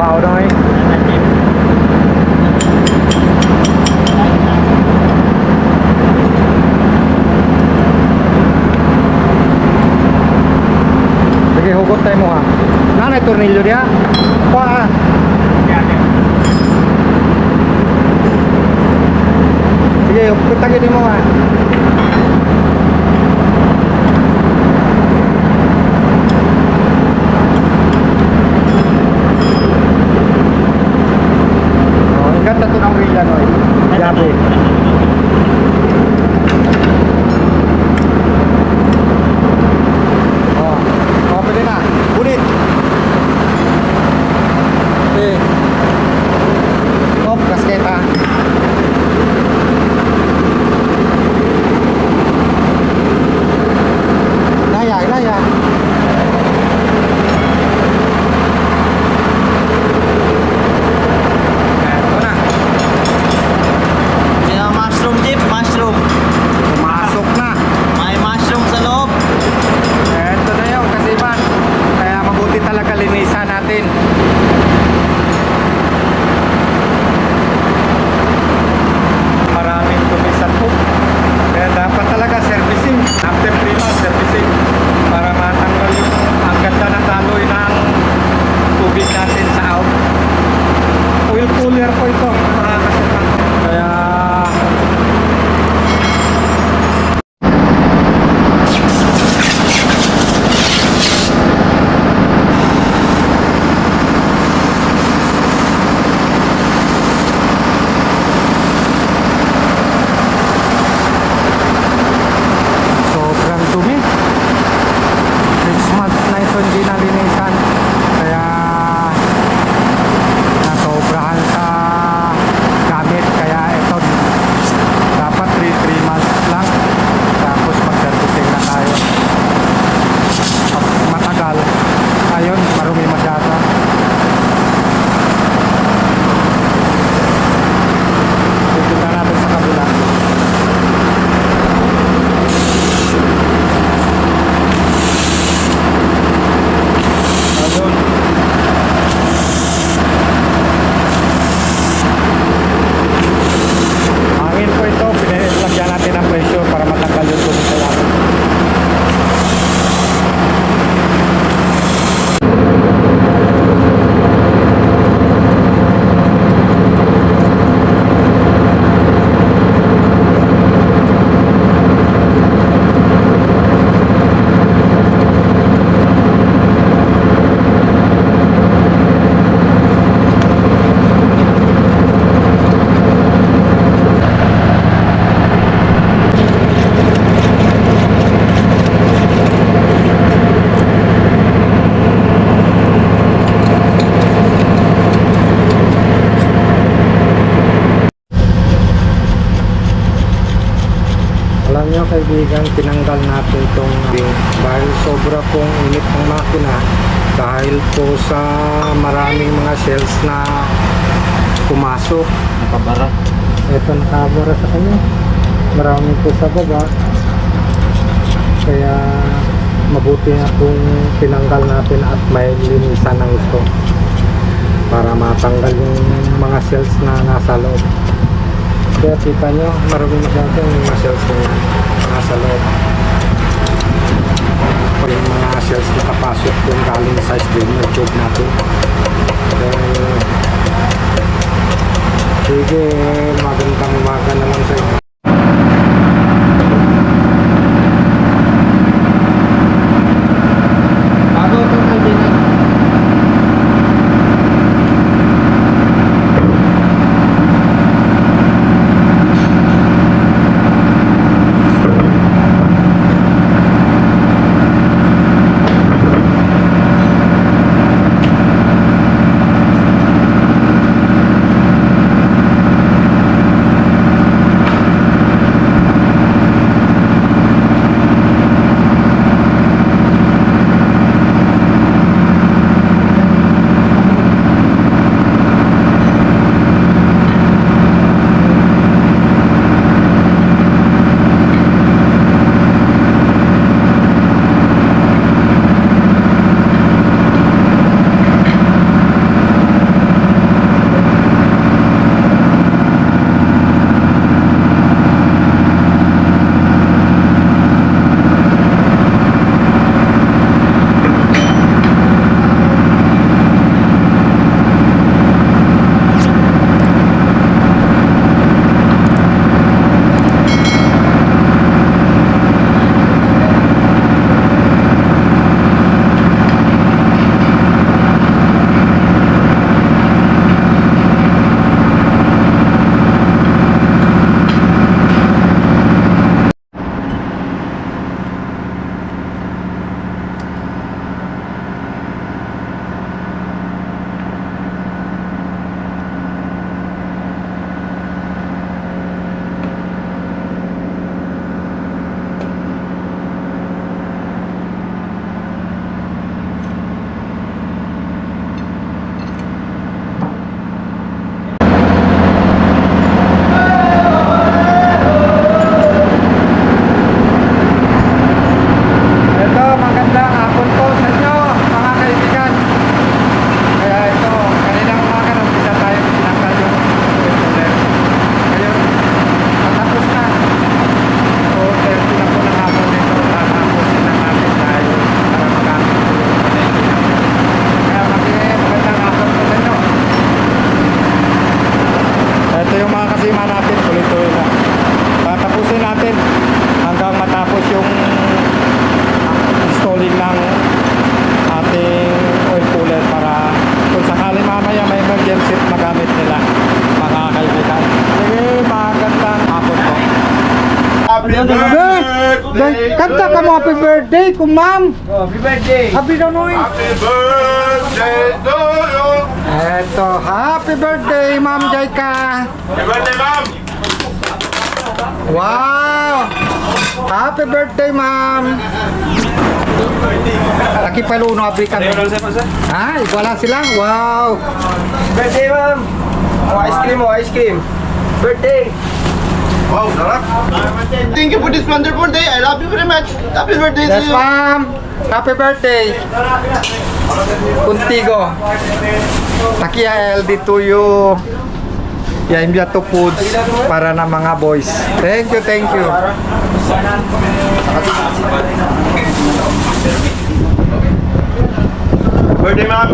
เบาๆหน่อยเมื่อกี้เขาก็เต็มหัวนั่นในตัวนี้อยู่เนี่ยว่า Sige, pagtagin mo nga. Cooler po. Alam nyo kaibigan, tinanggal natin itong dahil sobra pong init ng makina dahil po sa maraming mga shells na pumasok. Nakabara. Ito nakabara sa kanya. Marami po sa baba. Kaya mabuti na kung tinanggal natin at may linisan ng gusto para matanggal yung mga cells na nasa loob. Kaya kita nyo, marami masyado yung mga cells na yan, nasa loob. Yung mga cells na kapasok yung galing sa streamer tube natin. Kaya, sige, magandang umaga naman sa inyo. Birthday kung ma'am. Oh, happy birthday. Happy daw noy. Happy birthday to you. Eto, happy birthday Ma'am Jaika. Happy birthday, ma'am. Wow! Happy birthday, ma'am! Laki paluno abri kami. Ha? Wala sila? Wow! Birthday, ma'am. Oh, ice cream, oh, ice cream. Birthday. Wow, sarap. Thank you for this wonderful day. I love you very much. Happy birthday to Yes, you. ma'am! Happy birthday! Contigo. Takia LD to you. Yeah, imbya to foods para na mga boys. Thank you, thank you. Birthday, ma'am.